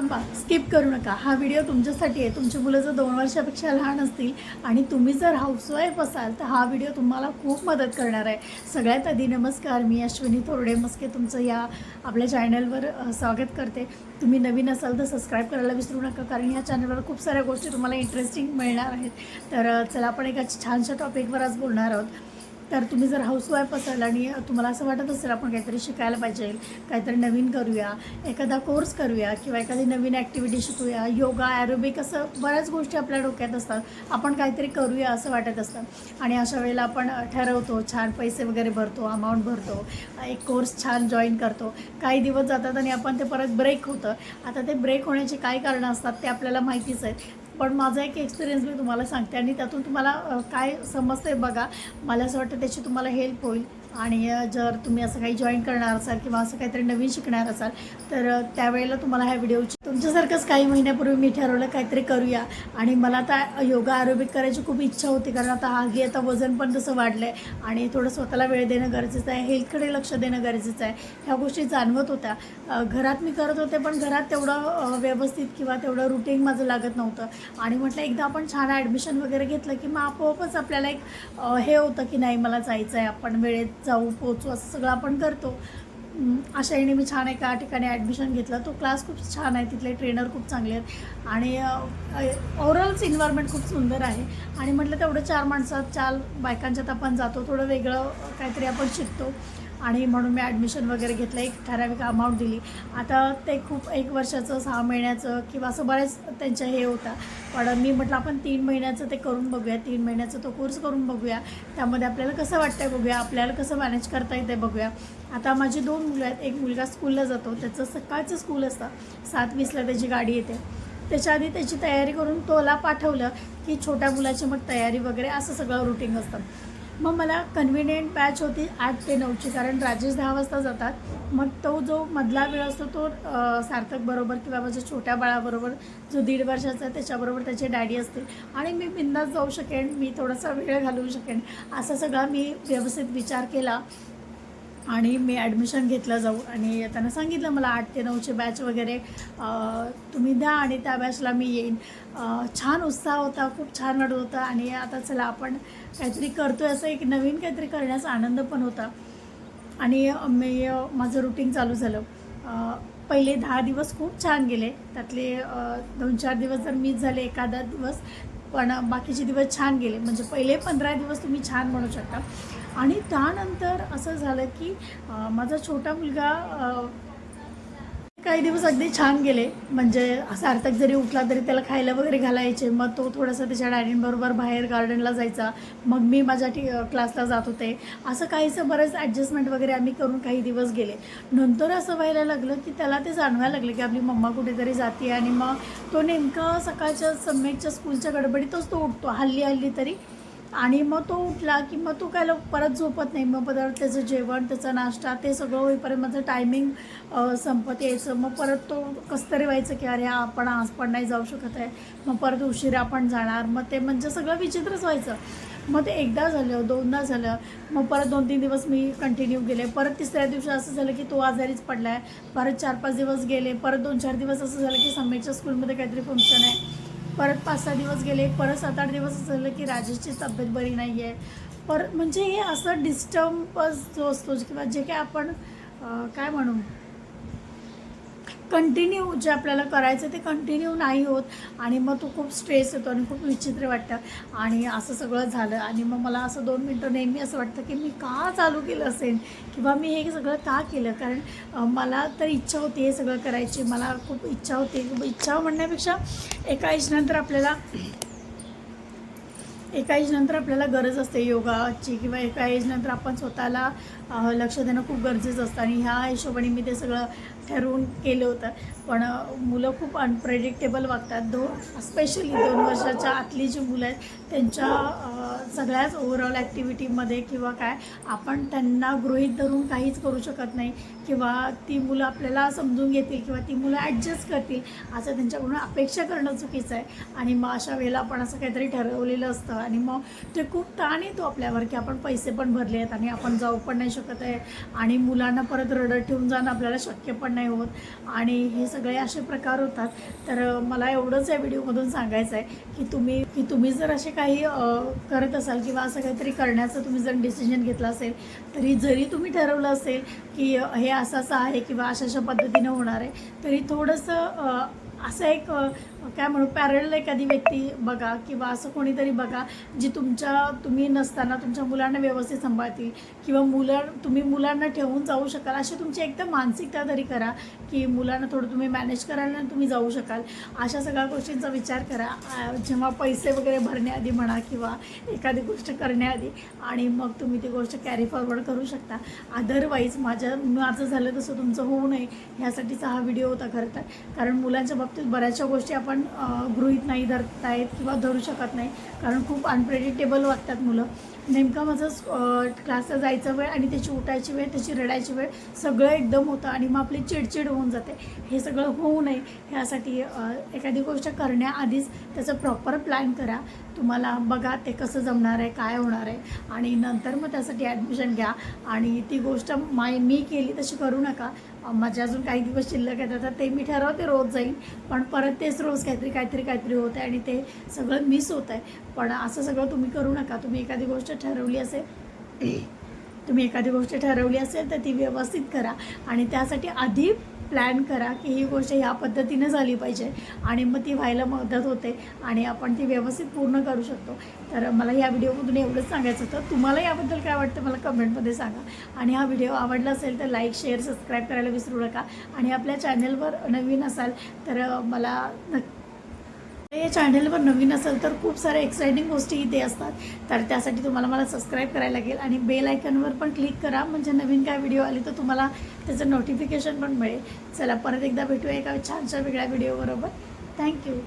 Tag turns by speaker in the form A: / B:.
A: थांबा स्किप करू नका हा व्हिडिओ तुमच्यासाठी आहे तुमची मुलं जर दोन वर्षापेक्षा लहान असतील आणि तुम्ही जर हाऊसवाईफ असाल तर हा व्हिडिओ तुम्हाला खूप मदत करणार आहे सगळ्यात आधी नमस्कार मी अश्विनी थोरडे मस्के तुमचं या आपल्या चॅनलवर स्वागत करते तुम्ही नवीन असाल तर सबस्क्राईब करायला विसरू नका कारण या चॅनलवर खूप साऱ्या गोष्टी तुम्हाला इंटरेस्टिंग मिळणार आहेत तर चला आपण एका छानशा टॉपिकवर आज बोलणार आहोत तर तुम्ही जर हाऊसवाईफ असाल आणि तुम्हाला असं वाटत असेल आपण काहीतरी शिकायला पाहिजे काहीतरी नवीन करूया एखादा कोर्स करूया किंवा एखादी नवीन ॲक्टिव्हिटी शिकूया योगा ॲरोबिक असं बऱ्याच गोष्टी आपल्या डोक्यात असतात आपण काहीतरी करूया असं वाटत असतं आणि अशा वेळेला आपण ठरवतो छान पैसे वगैरे भरतो अमाऊंट भरतो एक कोर्स छान जॉईन करतो काही दिवस जातात आणि आपण ते परत ब्रेक होतं आता ते ब्रेक होण्याची काय कारणं असतात ते आपल्याला माहितीच आहेत पण माझा एक एक्सपिरियन्स मी तुम्हाला सांगते आणि त्यातून तुम्हाला काय समजते बघा मला असं वाटतं त्याची तुम्हाला हेल्प होईल आणि जर तुम्ही असं काही जॉईन करणार असाल किंवा असं काहीतरी नवीन शिकणार असाल तर त्यावेळेला तुम्हाला ह्या व्हिडिओची तुमच्यासारखंच काही महिन्यापूर्वी मी ठरवलं काहीतरी करूया आणि मला आता योगा आरोबिक करायची खूप इच्छा होती कारण आता आगी आता वजन पण तसं वाढलं आहे आणि थोडं स्वतःला वेळ देणं गरजेचं आहे हेल्थकडे लक्ष देणं गरजेचं आहे ह्या गोष्टी जाणवत होत्या घरात मी करत होते पण घरात तेवढं व्यवस्थित किंवा तेवढं रुटीन माझं लागत नव्हतं आणि म्हटलं एकदा आपण छान ॲडमिशन वगैरे घेतलं की मग आपोआपच आपल्याला एक हे होतं की नाही मला जायचं आहे आपण वेळेत जाऊ पोचू असं सगळं आपण करतो अशा मी छान एका ठिकाणी ॲडमिशन घेतलं तो क्लास खूप छान आहे तिथले ट्रेनर खूप चांगले आहेत आणि ओव्हरऑलच इन्व्हायरमेंट खूप सुंदर आहे आणि म्हटलं तेवढं चार माणसात चार बायकांच्यात आपण जातो थोडं वेगळं काहीतरी आपण शिकतो आणि म्हणून मी ॲडमिशन वगैरे घेतलं एक ठराविक अमाऊंट दिली आता ते खूप एक वर्षाचं सहा महिन्याचं किंवा असं बऱ्याच त्यांच्या हे होता पण मी म्हटलं आपण तीन महिन्याचं ते करून बघूया तीन महिन्याचं तो कोर्स करून बघूया त्यामध्ये आपल्याला कसं वाटतंय बघूया आपल्याला कसं मॅनेज करता येते बघूया आता माझी दोन मुलं आहेत एक मुलगा स्कूलला जातो त्याचं सकाळचं स्कूल असतं सात वीसला त्याची गाडी येते त्याच्या आधी त्याची तयारी करून तोला पाठवलं की छोट्या मुलाची मग तयारी वगैरे असं सगळं रुटीन असतं मग मला कन्व्हिनियंट पॅच होती आठ ते नऊची कारण राजेश दहा वाजता जातात मग तो जो मधला वेळ असतो तो सार्थक बरोबर किंवा माझ्या छोट्या बाळाबरोबर जो दीड वर्षाचा आहे त्याच्याबरोबर त्याची डॅडी असते आणि मी बिंदास जाऊ शकेन मी थोडासा वेळ घालवू शकेन असा सगळा मी व्यवस्थित विचार केला आणि मी ॲडमिशन घेतलं जाऊ आणि त्यांना सांगितलं मला आठ ते नऊचे बॅच वगैरे तुम्ही द्या आणि त्या बॅचला मी येईन छान उत्साह होता खूप छान वाटत होता आणि आता चला आपण काहीतरी करतो आहे असं एक नवीन काहीतरी करण्याचा आनंद पण होता आणि मी माझं रुटीन चालू झालं पहिले दहा दिवस खूप छान गेले त्यातले दोन चार दिवस जर मिस झाले एखादा दिवस पण बाकीचे दिवस छान गेले म्हणजे पहिले पंधरा दिवस तुम्ही छान म्हणू शकता आणि त्यानंतर असं झालं की माझा छोटा मुलगा काही दिवस अगदी छान गेले म्हणजे सार्थक जरी उठला तरी त्याला खायला वगैरे घालायचे मग तो थोडासा त्याच्या डॅडींबरोबर बाहेर गार्डनला जायचा मग मी माझ्या टी क्लासला जात होते असं काहीसं बरंच ॲडजस्टमेंट वगैरे आम्ही करून काही दिवस गेले नंतर असं व्हायला लागलं की त्याला ते जाणवायला लागलं की आपली मम्मा कुठेतरी जाते आणि मग तो नेमका सकाळच्या समेटच्या स्कूलच्या गडबडीतच तो उठतो हल्ली हल्ली तरी आणि मग तो उठला की मग तो काय लोक परत झोपत नाही मग परत त्याचं जेवण त्याचा नाश्ता ते सगळं होईपर्यंत माझं टायमिंग संपत यायचं मग परत तो कसं तरी व्हायचं की अरे आपण आज पण नाही जाऊ शकत आहे मग परत उशिरा पण जाणार मग ते म्हणजे सगळं विचित्रच व्हायचं मग ते एकदा झालं दोनदा झालं मग परत दोन तीन दिवस मी कंटिन्यू गेले परत तिसऱ्या दिवशी असं झालं की तो आजारीच पडला आहे परत चार पाच दिवस गेले परत दोन चार दिवस असं झालं की समेटच्या स्कूलमध्ये काहीतरी फंक्शन आहे परत पाच सहा दिवस गेले परत सात आठ दिवस झालं की राजेशची तब्येत बरी नाही आहे पर म्हणजे हे असं डिस्टर्बच जो असतो किंवा जे काय आपण काय म्हणू कंटिन्यू जे आपल्याला करायचं ते कंटिन्यू नाही होत आणि मग तो खूप स्ट्रेस येतो आणि खूप विचित्र वाटतं आणि असं सगळं झालं आणि मग मला असं दोन मिनटं नेहमी असं वाटतं की मी का चालू केलं असेल किंवा मी हे सगळं का केलं कारण मला तर इच्छा होती हे सगळं करायची मला खूप इच्छा होती इच्छा म्हणण्यापेक्षा एका एजनंतर आपल्याला एका एजनंतर आपल्याला गरज असते योगाची किंवा एका एजनंतर आपण स्वतःला लक्ष देणं खूप गरजेचं असतं आणि ह्या हिशोबाने मी ते सगळं ठरवून केलं होतं पण मुलं खूप अनप्रेडिक्टेबल वागतात दोन स्पेशली दोन वर्षाच्या आतली जी मुलं आहेत त्यांच्या सगळ्याच ओव्हरऑल ॲक्टिव्हिटीमध्ये किंवा काय आपण त्यांना गृहीत धरून काहीच करू शकत नाही किंवा ती मुलं आपल्याला समजून घेतील किंवा ती मुलं ॲडजस्ट करतील असं त्यांच्याकडून अपेक्षा करणं चुकीचं आहे आणि मग अशा वेळेला आपण असं काहीतरी ठरवलेलं असतं आणि मग ते खूप ताण येतो आपल्यावर की आपण पैसे पण भरले आहेत आणि आपण जाऊ पण नाही शकत आहे आणि मुलांना परत रडत ठेवून जाणं आपल्याला शक्य पण नाही होत आणि हे सगळे असे प्रकार होतात तर मला एवढंच या व्हिडिओमधून सांगायचं आहे की तुम्ही की तुम्ही जर असे काही करत असाल किंवा असं काहीतरी करण्याचं तुम्ही जर डिसिजन घेतला असेल तरी जरी तुम्ही ठरवलं असेल की हे असं असं आहे किंवा अशा अशा पद्धतीनं होणार आहे तरी थोडंसं असं एक काय म्हणू पॅरल एखादी व्यक्ती बघा किंवा असं कोणीतरी बघा जी तुमच्या तुम्ही नसताना तुमच्या मुलांना व्यवस्थित सांभाळतील किंवा मुलं तुम्ही मुलांना ठेवून जाऊ शकाल अशी तुमची एकदम मानसिकता तरी करा की मुलांना थोडं तुम्ही मॅनेज कराल आणि तुम्ही जाऊ शकाल अशा सगळ्या गोष्टींचा विचार करा जेव्हा पैसे वगैरे भरण्याआधी म्हणा किंवा एखादी गोष्ट करण्याआधी आणि मग तुम्ही ती गोष्ट कॅरी फॉरवर्ड करू शकता अदरवाईज माझ्या माझं झालं तसं तुमचं होऊ नये ह्यासाठीचा हा व्हिडिओ होता खरं कारण मुलांच्या बाबतीत बऱ्याचशा गोष्टी आपण पण गृहित नाही धरता येत किंवा धरू शकत नाही कारण खूप अनप्रेडिक्टेबल वागतात मुलं नेमका माझं क्लासला जायचा वेळ आणि त्याची उठायची वेळ त्याची रडायची वेळ सगळं एकदम होतं आणि मग आपली चिडचिड होऊन जाते हे सगळं होऊ नये ह्यासाठी एखादी गोष्ट करण्याआधीच त्याचं प्रॉपर प्लॅन करा तुम्हाला बघा ते कसं जमणार आहे काय होणार आहे आणि नंतर मग त्यासाठी ॲडमिशन घ्या आणि ती गोष्ट माय मी केली तशी करू नका माझ्या अजून काही दिवस शिल्लक आहेत आता ते मी ठरवते रोज जाईन पण परत तेच रोज काहीतरी काहीतरी काहीतरी होत आहे आणि ते सगळं मिस होत आहे पण असं सगळं तुम्ही करू नका तुम्ही एखादी गोष्ट ठरवली असेल तुम्ही एखादी गोष्ट ठरवली असेल तर ती व्यवस्थित करा आणि त्यासाठी आधी प्लॅन करा की ही गोष्ट ह्या पद्धतीने झाली पाहिजे आणि मग ती व्हायला मदत होते आणि आपण ती व्यवस्थित पूर्ण करू शकतो तर मला या व्हिडिओमधून एवढंच सांगायचं होतं तुम्हाला याबद्दल काय वाटतं मला कमेंटमध्ये सांगा आणि हा व्हिडिओ आवडला असेल तर लाईक शेअर सबस्क्राईब करायला विसरू नका आणि आपल्या चॅनलवर नवीन असाल तर मला नक्की या चॅनलवर नवीन असेल तर खूप साऱ्या एक्सायटिंग गोष्टी इथे असतात तर त्यासाठी तुम्हाला मला सबस्क्राईब करायला लागेल आणि बेल आयकनवर पण क्लिक करा म्हणजे नवीन काय व्हिडिओ आले तर तुम्हाला त्याचं नोटिफिकेशन पण मिळेल चला परत एकदा भेटूया एका छानशा वेगळ्या व्हिडिओबरोबर थँक्यू